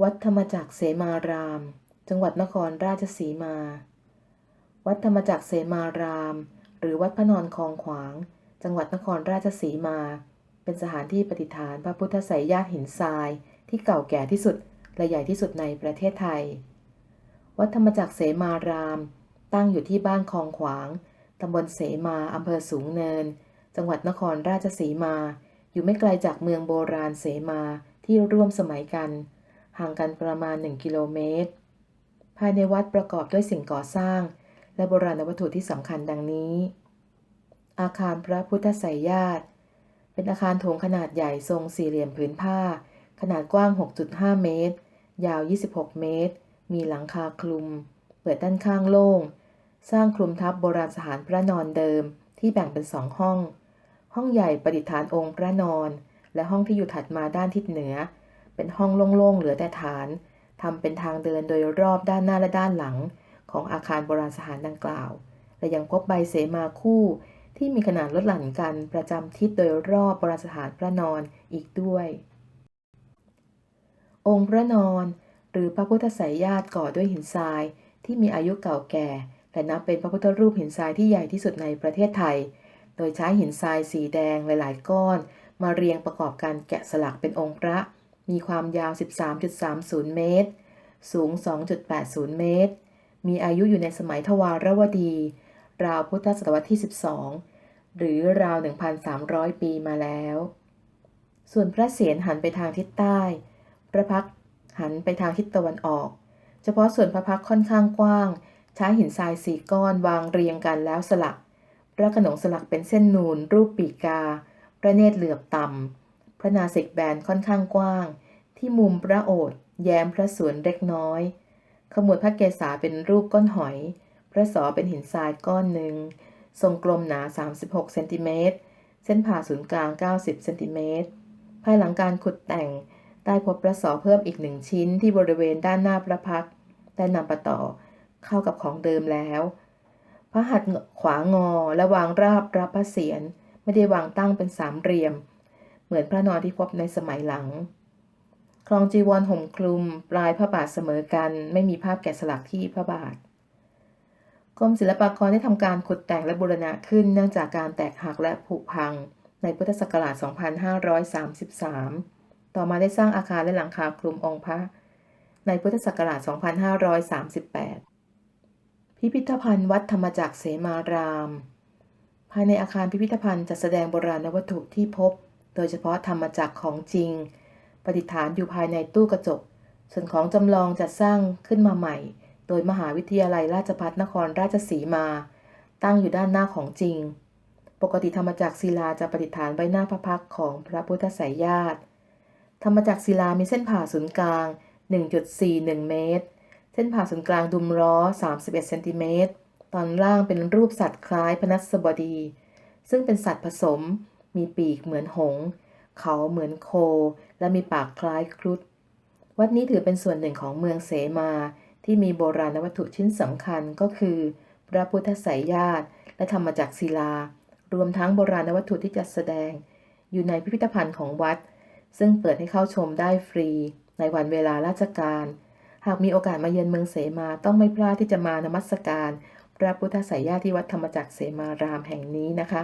วัดธรรมจักรเสมาราม จังหวัดนครราชสีมา วัดธรรมจักรเสมาราม หรือวัดพระนอนคลองขวาง จังหวัดนครราชสีมา เป็นสถานที่ประดิฐานพระพุทธไสยญาติหินทราย ที่เก่าแก่ที่สุดและใหญ่ที่สุดในประเทศไทย วัดธรรมจักรเสมาราม ตั้งอยู่ที่บ้านคลองขวาง ตำบลเสมาอำเภอสูงเนิน จังหวัดนครราชสีมา อยู่ไม่ไกลจากเมืองโบราณเสมาที่ร่วมสมัยกัน ห่างกันประมาณ 1 กิโลเมตร ภายในวัดประกอบด้วยสิ่งก่อสร้าง และโบราณวัตถุที่สำคัญดังนี้ อาคารพระพุทธไสยญาติ เป็นอาคารโถงขนาดใหญ่ทรงสี่เหลี่ยมผืนผ้า ขนาดกว้าง 6.5 เมตร ยาว 26 เมตร มีหลังคาคลุม เปิดด้านข้างโล่ง สร้างคลุมทับโบราณสถานพระนอนเดิมที่แบ่งเป็นสองห้อง ห้องใหญ่ประดิษฐานองค์พระนอน และห้องที่อยู่ถัดมาด้านทิศเหนือ เป็นห้องโล่งๆเหลือแต่ฐานทำเป็นทางเดินโดยรอบด้านหน้าและด้านหลัง ของอาคารโบราณสถานดังกล่าว และยังพบใบเสมาคู่ที่มีขนาดลดหลั่นกันประจำทิศโดยรอบโบราณสถานพระนอนอีกด้วย องค์พระนอน หรือพระพุทธไสยญาติก่อด้วยหินทราย ที่มีอายุเก่าแก่ และนับเป็นพระพุทธรูปหินทรายที่ใหญ่ที่สุดในประเทศไทย โดยใช้หินทรายสีแดงหลาย ๆ ก้อน มาเรียงประกอบกันแกะสลักเป็นองค์พระ มีความยาว 13.30 เมตร สูง 2.80 เมตร มีอายุอยู่ในสมัยทวารวดี ราวพุทธศตวรรษที่ 12 หรือราว 1,300 ปีมาแล้ว ส่วนพระเศียรหันไปทางทิศใต้ พระพักหันไปทางทิศตะวันออก เฉพาะส่วนพระพักค่อนข้างกว้าง ใช้หินทรายสี่ก้อนวางเรียงกันแล้วสลัก พระขนงสลักเป็นเส้นนูนรูปปีกา พระเนตรเหลือบต่ำ พระนาสิกแบนค่อนข้างกว้าง ที่มุมพระโอษฐ์แย้มพระสวนเล็กน้อย ขมวดพระเกศาเป็นรูปก้อนหอย พระสอเป็นหินทรายก้อนหนึ่ง ทรงกลมหนา 36 เซนติเมตร เส้นผ่าศูนย์กลาง 90 เซนติเมตร ภายหลังการขุดแต่ง ได้พบพระสอเพิ่มอีกหนึ่งชิ้นที่บริเวณด้านหน้าพระพักได้นำมาต่อเข้ากับของเดิมแล้ว พระหัตถ์ขวางอและวางราบรับพระเศียรไม่ได้วางตั้งเป็นสามเหลี่ยม เหมือนพระนอนที่พบในสมัยหลัง คลองจีวรห่มคลุม ปลายพระบาทเสมอกัน ไม่มีภาพแกะสลักที่พระบาทกรมศิลปากรได้ทำการขุดแต่งและบูรณะขึ้นเนื่องจากการแตกหักและผุพัง ในพุทธศักราช 2533 ต่อมาได้สร้างอาคารและหลังคาคลุมองค์พระ ในพุทธศักราช 2538 พิพิธภัณฑ์วัดธรรมจักรเสมาราม ภายในอาคารพิพิธภัณฑ์จัดแสดงโบราณวัตถุที่พบ โดยเฉพาะธรรมจักรของจริง ประดิษฐานอยู่ภายในตู้กระจก ส่วนของจำลองจัดสร้างขึ้นมาใหม่ โดยมหาวิทยาลัยราชภัฏนครราชสีมา ตั้งอยู่ด้านหน้าของจริง ปกติธรรมจักรศิลาจะประดิษฐานไว้หน้าพระพักของพระพุทธไสยญาติ ธรรมจักรศิลามีเส้นผ่าศูนย์กลาง 1.41 เมตร เส้นผ่าศูนย์กลางดุมล้อ 31 เซนติเมตร ตอนล่างเป็นรูปสัตว์คล้ายพนัสบดี ซึ่งเป็นสัตว์ผสม มีปีกเหมือนหง เขาเหมือนโค และมีปากคล้ายครุฑ วัดนี้ถือเป็นส่วนหนึ่งของเมืองเสมาที่มีโบราณวัตถุชิ้นสำคัญก็คือ พระพุทธไสยญาติและธรรมจักรศิลา รวมทั้งโบราณวัตถุที่จัดแสดง อยู่ในพิพิธภัณฑ์ของวัด ซึ่งเปิดให้เข้าชมได้ฟรี ในวันเวลาราชการ หากมีโอกาสมาเยือนเมืองเสมาต้องไม่พลาดที่จะมานมัสการ พระพุทธไสยญาติที่วัดธรรมจักรเสมารามแห่งนี้นะคะ